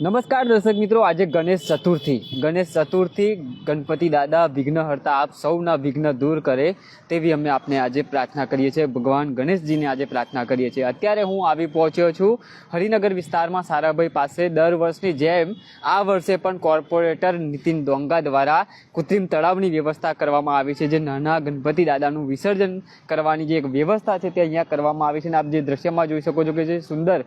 નમસ્કાર દર્શક મિત્રો, આજે ગણેશ ચતુર્થી. ગણેશ ચતુર્થી, ગણપતિ દાદા વિઘ્ન હરતા આપ સૌના વિઘ્ન દૂર કરે તેવી અમે આપને આજે પ્રાર્થના કરીએ છીએ. ભગવાન ગણેશજીને આજે પ્રાર્થના કરીએ છીએ. અત્યારે હું આવી પહોંચ્યો છું હરિનગર વિસ્તારમાં સારાભાઈ પાસે. દર વર્ષની જેમ આ વર્ષે પણ કોર્પોરેટર નીતિન ડોંગા દ્વારા કૃત્રિમ તળાવની વ્યવસ્થા કરવામાં આવી છે. જે નાના ગણપતિ દાદાનું વિસર્જન કરવાની જે એક વ્યવસ્થા છે તે અહીંયા કરવામાં આવી છે. અને આપ જે દ્રશ્યમાં જોઈ શકો છો કે જે સુંદર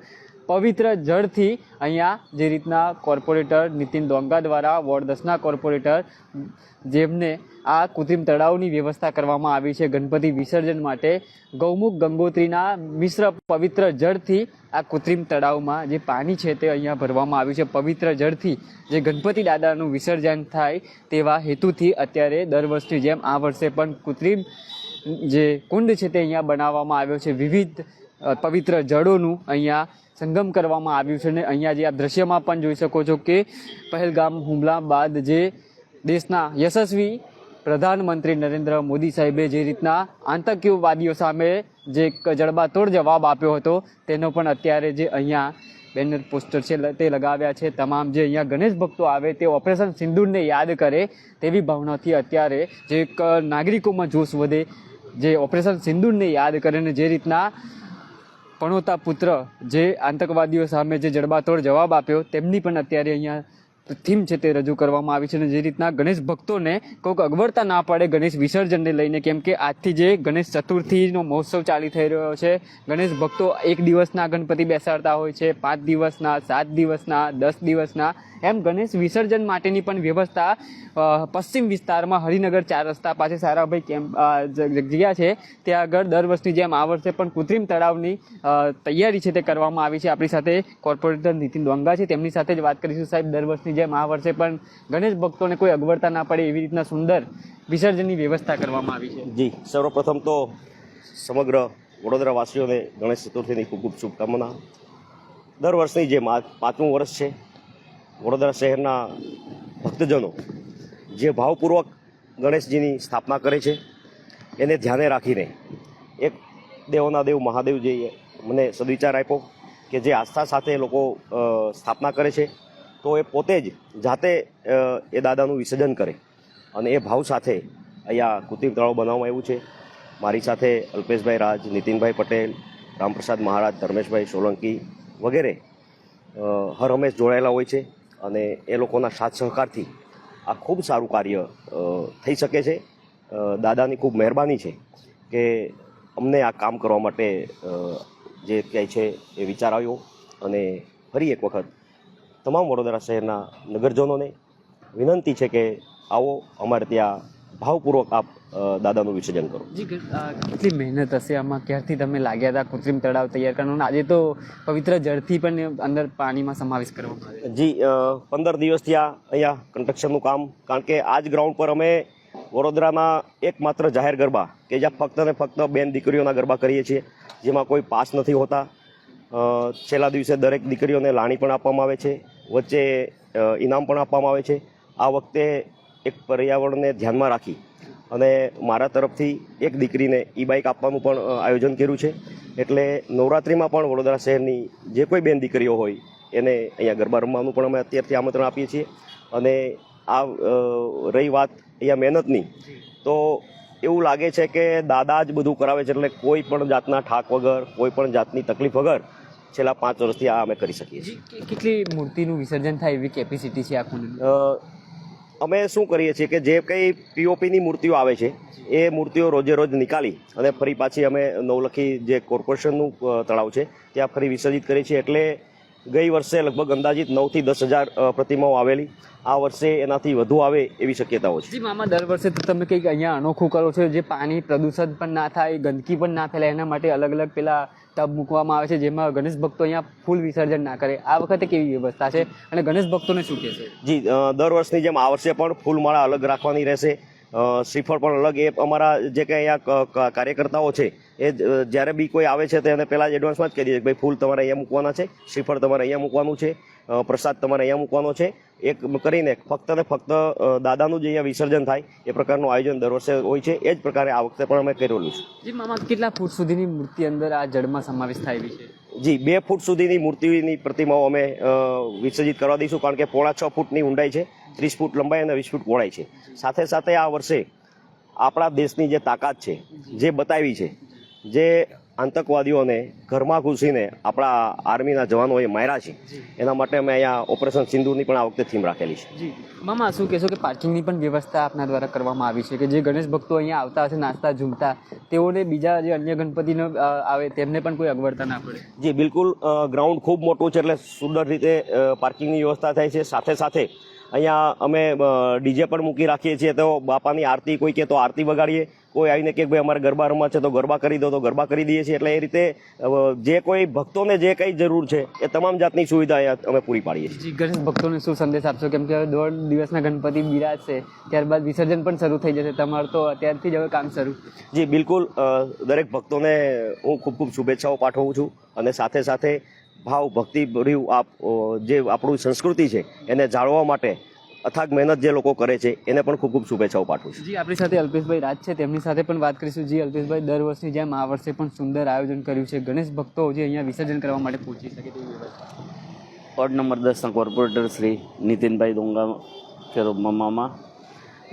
પવિત્ર જળથી અહીંયા જે રીતના કોર્પોરેટર નીતિન ડોંગા દ્વારા, વોર્ડ દસના કોર્પોરેટર, જેમને આ કૃત્રિમ તળાવની વ્યવસ્થા કરવામાં આવી છે, ગણપતિ વિસર્જન માટે, ગૌમુખ ગંગોત્રીના મિશ્ર પવિત્ર જળથી આ કૃત્રિમ તળાવમાં જે પાણી છે તે અહીંયા ભરવામાં આવ્યું છે. પવિત્ર જળથી જે ગણપતિ દાદાનું વિસર્જન થાય તેવા હેતુથી અત્યારે દર વર્ષની જેમ આ વર્ષે પણ કૃત્રિમ જે કુંડ છે તે અહીંયા બનાવવામાં આવ્યો છે. વિવિધ પવિત્ર જળોનું અહીંયા સંગમ કરવામાં આવ્યું છે અને અહીંયા જે આપ દ્રશ્યમાં પણ જોઈ શકો છો કે પહેલગામ હુમલા બાદ જે દેશના યશસ્વી પ્રધાનમંત્રી નરેન્દ્ર મોદી સાહેબે જે રીતના આતંકવાદીઓ સામે જે જડબાતોડ જવાબ આપ્યો હતો, તેનો પણ અત્યારે જે અહીંયા બેનર પોસ્ટર છે તે લગાવ્યા છે. તમામ જે અહીંયા ગણેશ ભક્તો આવે તે ઓપરેશન સિંદૂરને યાદ કરે તેવી ભાવનાથી અત્યારે જે એક નાગરિકોમાં જોશ વધે, જે ઓપરેશન સિંદૂરને યાદ કરે અને જે રીતના પણોતા પુત્ર જે આતંકવાદીઓ સામે જે જડબાતોડ જવાબ આપ્યો, તેમની પણ અત્યારે અહીંયા થીમ છે તે રજૂ કરવામાં આવી છે અને જે રીતના ગણેશ ભક્તોને કોઈક અગવડતા ના પડે ગણેશ વિસર્જનને લઈને, કેમ કે આજથી જે ગણેશ ચતુર્થીનો મહોત્સવ ચાલી થઈ રહ્યો છે, ગણેશ ભક્તો એક દિવસના ગણપતિ બેસાડતા હોય છે, પાંચ દિવસના, સાત દિવસના, દસ દિવસના એમ ગણેશ વિસર્જન માટેની પણ વ્યવસ્થા પશ્ચિમ વિસ્તારમાં હરિનગર ચાર રસ્તા પાસે સારાભાઈ કેમ્પ જગ્યા છે. ત્યાં આગળ દર વર્ષની જેમ આ વર્ષે પણ કૃત્રિમ તળાવની તૈયારી છે તે કરવામાં આવી છે. આપણી સાથે કોર્પોરેટર નીતિન ડોંગા છે. તેમની સાથે જ વાત કરીશું સાહેબ. દર વર્ષની જેમ આ વર્ષે પણ ગણેશ ભક્તોને કોઈ અગવડતા ના પડે એવી રીતના સુંદર વિસર્જનની વ્યવસ્થા કરવામાં આવી છે. જી, સર્વપ્રથમ તો સમગ્ર વડોદરા વાસીઓને ગણેશ ચતુર્થીની ખૂબ ખૂબ શુભકામના. દર વર્ષની જેમ આ પાંચમું વર્ષ છે. વડોદરા શહેરના ભક્તજનો જે ભાવપૂર્વક ગણેશજીની સ્થાપના કરે છે, એને ધ્યાને રાખીને એક દેવોના દેવ મહાદેવજીએ મને સદવિચાર આપ્યો કે જે આસ્થા સાથે લોકો સ્થાપના કરે છે, તો એ પોતે જ જાતે એ દાદાનું વિસર્જન કરે અને એ ભાવ સાથે અહીંયા કૃત્રિમ તળાવ બનાવવામાં આવ્યું છે. મારી સાથે અલ્પેશભાઈ રાજ, નીતિનભાઈ પટેલ, રામપ્રસાદ મહારાજ, ધર્મેશભાઈ સોલંકી વગેરે હર હંમેશ જોડાયેલા હોય છે. અને એ લોકોના સાથ સહકારથી આ ખૂબ સારું કાર્ય થઈ શકે છે. દાદાની ખૂબ મહેરબાની છે કે અમને આ કામ કરવા માટે જે ક્યાંય છે એ વિચાર આવ્યો અને ફરી એક વખત તમામ વડોદરા શહેરના નગરજનોને વિનંતી છે કે આવો અમારે ત્યાં ભાવપૂર્વક આપ દાદાનું વિસર્જન કરો. જી કેટલી મહેનત હશે આમાં? ક્યારથી તમે લાગ્યા હતા કૃત્રિમ તળાવ તૈયાર કરવાનું? આજે તો પવિત્ર જળથી પણ અંદર પાણીમાં સમાવેશ કરવામાં આવે જી પંદર દિવસથી આ અહીંયા કન્સ્ટ્રક્શનનું કામ કારણ કે આ જ ગ્રાઉન્ડ પર અમે વડોદરામાં એકમાત્ર જાહેર ગરબા કે જ્યાં ફક્ત ને ફક્ત બેન દીકરીઓના ગરબા કરીએ છીએ જેમાં કોઈ પાસ નથી હોતા. છેલ્લા દિવસે દરેક દીકરીઓને લાણી પણ આપવામાં આવે છે વચ્ચે ઇનામ પણ આપવામાં આવે છે. આ વખતે એક પર્યાવરણને ધ્યાનમાં રાખી અને મારા તરફથી એક દીકરીને ઈ બાઇક આપવાનું પણ આયોજન કર્યું છે. એટલે નવરાત્રિમાં પણ વડોદરા શહેરની જે કોઈ બેન દીકરીઓ હોય એને અહીંયા ગરબા રમવાનું પણ અમે અત્યારથી આમંત્રણ આપીએ છીએ. અને આ રહી વાત અહીંયા મહેનતની તો એવું લાગે છે કે દાદા જ બધું કરાવે છે એટલે કોઈ પણ જાતના ઠાક વગર કોઈ પણ જાતની તકલીફ વગર છેલ્લા પાંચ વર્ષથી આ અમે કરી શકીએ છીએ. કેટલી મૂર્તિનું વિસર્જન થાય એવી કેપેસિટી છે આ કુંડની અ, અમે શું કરીએ છીએ કે જે કંઈ પીઓપીની મૂર્તિઓ આવે છે, એ મૂર્તિઓ રોજે રોજ નીકાળી અને ફરી પાછી અમે નવલખી જે કોર્પોરેશનનું તળાવ છે, ત્યાં ફરી વિસર્જિત કરીએ છીએ. એટલે ગઈ વર્ષે લગભગ અંદાજિત નવથી દસ હજાર પ્રતિમાઓ આવેલી. આ વર્ષે એનાથી વધુ આવે એવી શક્યતાઓ છે. મામા, દર વર્ષે તમે કંઈક અહીંયા અનોખું કરો છો, જે પાણી પ્રદૂષણ પણ ના થાય, ગંદકી પણ ના ફેલાય, એના માટે અલગ અલગ પેલા ટબ મૂકવામાં આવે છે, જેમાં ગણેશ ભક્તો અહીંયા ફૂલ વિસર્જન ના કરે. આ વખતે કેવી વ્યવસ્થા છે અને ગણેશ ભક્તોને શું કહેશે જી દર વર્ષની જેમ આ વર્ષે પણ ફૂલમાળા અલગ રાખવાની રહેશે. શ્રીફળ પણ અલગ. એ અમારા જે કંઈ અહીંયા કાર્યકર્તાઓ છે એ જ્યારે બી કોઈ આવે છે તો એને પહેલાં જ એડવાન્સમાં જ કહી દઈએ કે ભાઈ ફૂલ તમારે અહીંયા મૂકવાના છે શ્રીફળ તમારે અહીંયા મૂકવાનું છે પ્રસાદ તમારે અહીંયા મૂકવાનો છે. એક કરીને ફક્ત ને ફક્ત દાદાનું જે અહીંયા વિસર્જન થાય એ પ્રકારનું આયોજન દર વર્ષે હોય છે એ જ પ્રકારે આ વખતે પણ અમે કરેલું છે. જી મામા કેટલા ફૂટ સુધીની મૂર્તિ અંદર આ જળમાં સમાવેશ થાય છે? જી બે ફૂટ સુધીની મૂર્તિની પ્રતિમાઓ અમે વિસર્જિત કરવા દઈશું કારણ કે પોણા છ ફૂટની ઊંડાઈ છે. ત્રીસ ફૂટ લંબાઈ અને વીસ ફૂટ પહોળાઈ છે. સાથે સાથે આ વર્ષે આપણા દેશની જે તાકાત છે જે બતાવી છે જે આતંકવાદીઓને ઘરમાં ઘૂસીને આપણા આર્મીના જવાનોએ માર્યા છે એના માટે અમે અહીંયા ઓપરેશન સિંધુની પણ આ વખતે થીમ રાખેલી છે. મામા શું કહેશો કે પાર્કિંગની પણ વ્યવસ્થા આપના દ્વારા કરવામાં આવી છે કે જે ગણેશ ભક્તો અહીંયા આવતા હશે નાસ્તા ઝૂમતા તેઓને બીજા જે અન્ય ગણપતિનો આવે તેમને પણ કોઈ અગવડતા ના પડે? જી બિલકુલ ગ્રાઉન્ડ ખૂબ મોટું છે એટલે સુંદર રીતે પાર્કિંગની વ્યવસ્થા થાય છે. સાથે સાથે અહીંયા અમે ડીજે પણ મૂકી રાખીએ છીએ તો બાપાની આરતી કોઈ કે તો આરતી વગાડીએ. કોઈ આવીને કે ભાઈ અમારે ગરબા રમવા છે તો ગરબા કરી દો તો ગરબા કરી દઈએ છીએ. એટલે એ રીતે જે કોઈ ભક્તોને જે કંઈ જરૂર છે એ તમામ જાતની સુવિધા અહીંયા અમે પૂરી પાડીએ છીએ. ગણેશ ભક્તોને શું સંદેશ આપશો? કેમ કે હવે દોઢ દિવસના ગણપતિ બિરાજશે ત્યારબાદ વિસર્જન પણ શરૂ થઈ જશે. તમારું તો અત્યારથી જ હવે કામ શરૂ. જી બિલકુલ દરેક ભક્તોને હું ખૂબ ખૂબ શુભેચ્છાઓ પાઠવું છું અને સાથે સાથે ભાવ ભક્તિ ભર્યું આપ જે આપણું સંસ્કૃતિ છે એને જાળવવા માટે અથાગ મહેનત જે લોકો કરે છે એને પણ ખૂબ ખૂબ શુભેચ્છાઓ પાઠવું છું. જી આપણી સાથે અલ્પેશભાઈ રાજ છે. તેમની સાથે પણ વાત કરીશું. જી અલ્પેશભાઈ દર વર્ષની જેમ આ વર્ષે પણ સુંદર આયોજન કર્યું છે. ગણેશ ભક્તો જે અહીંયા વિસર્જન કરવા માટે પહોંચી શકે તેવી વ્યવસ્થા. વોર્ડ નંબર દસના કોર્પોરેટર શ્રી નીતિનભાઈ દોંગા ફેરોબમાં મામા.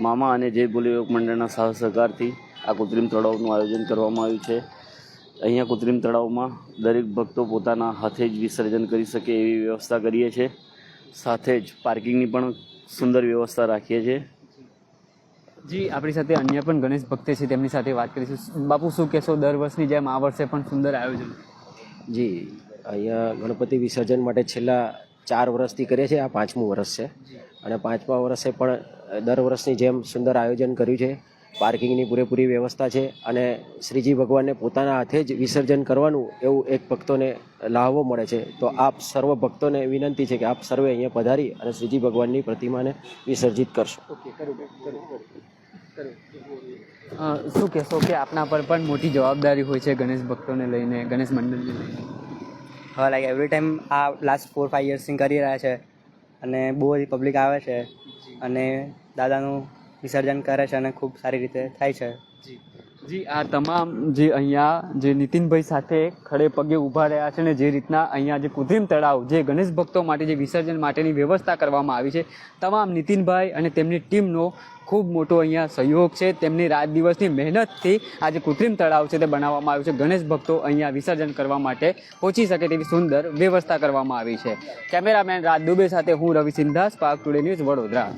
મામા અને જય બોલી મંડળના સહ સહકારથી આ કૃત્રિમ તળાવનું આયોજન કરવામાં આવ્યું છે. અહીંયા કૃત્રિમ તળાવમાં દરેક ભક્તો પોતાના હાથે જ વિસર્જન કરી શકે એવી વ્યવસ્થા કરીએ છીએ. સાથે જ પાર્કિંગની પણ સુંદર વ્યવસ્થા રાખીએ છીએ. જી આપણી સાથે અન્ય પણ ગણેશ ભક્ત છે તેમની સાથે વાત કરીશું. બાપુ શું કહેશો? દર વર્ષની જેમ આ વર્ષે પણ સુંદર આયોજન. જી અહીંયા ગણપતિ વિસર્જન માટે છેલ્લા ચાર વર્ષથી કરીએ છીએ. આ પાંચમું વર્ષ છે. અને પાંચમા વર્ષે પણ દર વર્ષની જેમ સુંદર આયોજન કર્યું છે. પાર્કિંગની પૂરેપૂરી વ્યવસ્થા છે અને શ્રીજી ભગવાનને પોતાના હાથે જ વિસર્જન કરવાનું એવું એક ભક્તોને લાહવો મળે છે. તો આપ સર્વ ભક્તોને વિનંતી છે કે આપ સર્વે અહીંયા પધારી અને શ્રીજી ભગવાનની પ્રતિમાને વિસર્જિત કરશો. શું કહેશો કે આપના પર પણ મોટી જવાબદારી હોય છે ગણેશ ભક્તોને લઈને ગણેશ મંડળને લઈને? હા લાઈક એવરી ટાઈમ આ લાસ્ટ ફોર ફાઈવ યર્સથી કરી રહ્યા છે અને બહુ બધી પબ્લિક આવે છે અને દાદાનું વિસર્જન કરે છે અને ખૂબ સારી રીતે થાય છે. જી, આ તમામ જે અહીંયા જે નીતિનભાઈ સાથે ખડે પગે ઊભા રહ્યા છે ને જે રીતના અહીંયા જે કૃત્રિમ તળાવ, જે ગણેશ ભક્તો માટે જે વિસર્જન માટેની વ્યવસ્થા કરવામાં આવી છે, તમામ નીતિનભાઈ અને તેમની ટીમનો ખૂબ મોટો અહીંયા સહયોગ છે. તેમની રાત દિવસની મહેનતથી આ જે કૃત્રિમ તળાવ છે તે બનાવવામાં આવ્યું છે. ગણેશ ભક્તો અહીંયા વિસર્જન કરવા માટે પહોંચી શકે તેવી સુંદર વ્યવસ્થા કરવામાં આવી છે. કેમેરામેન રાજ દુબે સાથે હું Ravi Sindha, spark today news Vadodara.